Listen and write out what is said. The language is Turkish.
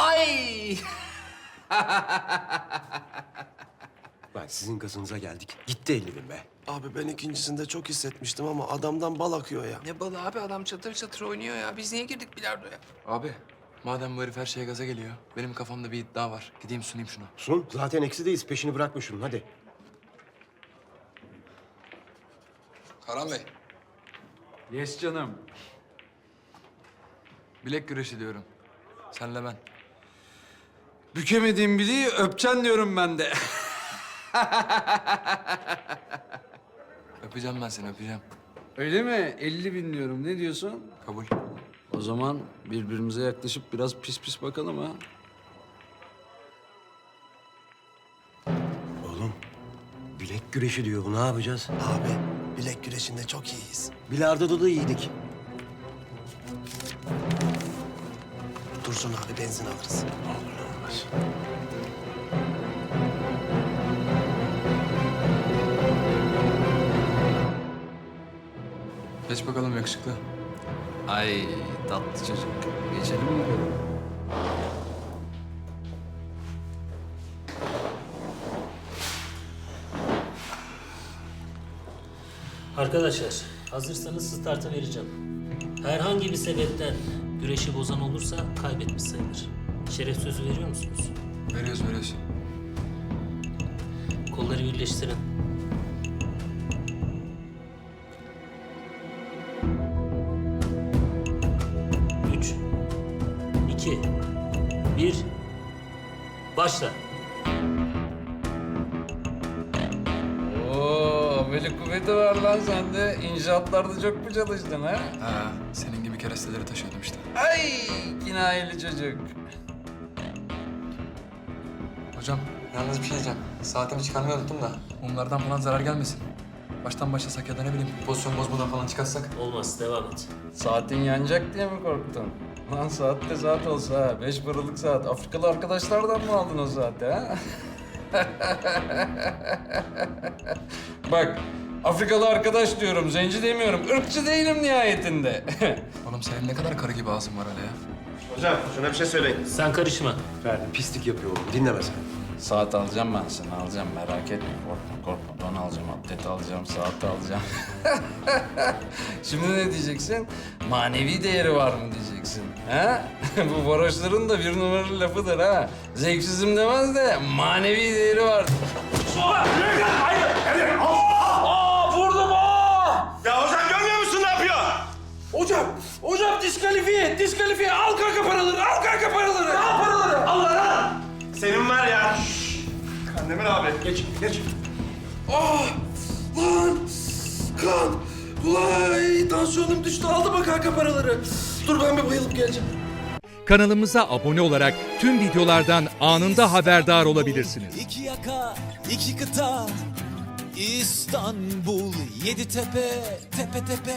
Ay! Bak sizin gazınıza geldik. Gitti 50 bin be. Abi ben ikincisinde çok hissetmiştim ama adamdan bal akıyor ya. Ne balı abi adam çatır çatır oynuyor ya. Biz niye girdik bilardoya? Abi madem bu herif her şeye gaza geliyor. Benim kafamda bir iddia var. Gideyim sunayım şunu. Sun zaten eksideyiz. Peşini bırakma şunun hadi. Karan Bey. Yes canım. Bilek güreşi diyorum. Senle ben. Bükemediğim bileği öpeceksin diyorum ben de. Öpeceğim ben seni öpeceğim. Öyle mi? 50 bin diyorum. Ne diyorsun? Kabul. O zaman birbirimize yaklaşıp biraz pis pis bakalım ha. Oğlum bilek güreşi diyor bu ne yapacağız? Abi bilek güreşinde çok iyiyiz. Bilardo'da da iyiydik. Dursun abi benzin alırız. Olmaz. Geç bakalım yakışıklı. Ay tatlı çocuk. Geçelim mi? Arkadaşlar hazırsanız startı vereceğim. Herhangi bir sebepten güreşi bozan olursa kaybetmiş sayılır. Şeref sözü veriyor musunuz? Veriyoruz veriyoruz. Kolları birleştirin. Üç, iki, bir, başla. Oo, böyle kuvveti var lan sende. İnşaatlarda çok mu çalıştın ha? Ha, senin gibi keresteleri taşıyordum işte. Ay kinayeli çocuk. Hocam yalnız bir şey diyeceğim. Saatimi çıkarmayı unuttum da. Mumlardan falan zarar gelmesin. Baştan başlasak ya da ne bileyim pozisyon bozmadan falan çıkarsak. Olmaz, devam et. Saatin yanacak diye mi korktun? Lan saatte saat olsa ha. Beş paralık saat. Afrikalı arkadaşlardan mı aldın o saati ha? Bak Afrikalı arkadaş diyorum, zenci demiyorum. Irkçı değilim nihayetinde. Oğlum senin ne kadar karı gibi ağzın var öyle ya. Hocam şuna bir şey söyleyin. Sen karışma. Ferdi pislik yapıyor oğlum dinleme sen. saat alacağım ben seni alacağım merak etme korkma korkma. Don alacağım, atlet alacağım, saat alacağım. Şimdi ne diyeceksin? Manevi değeri var mı diyeceksin. Ha? Bu varoşların da bir numaralı lafıdır ha. Zevksizim demez de manevi değeri var. Ya diskalifiye, diskalifiye. Al kanka paraları, al kanka paraları. Al paraları. Al lan. Senin var ya. Kandemir abi. Geç geç. Ah! Lan! Kan! Ulay! Tansiyonum düştü. Aldı mı kanka paraları? Dur ben bir bayılıp geleceğim. kanalımıza abone olarak tüm videolardan anında haberdar olabilirsiniz. İki yaka, iki kıta, İstanbul, yedi tepe, tepe tepe.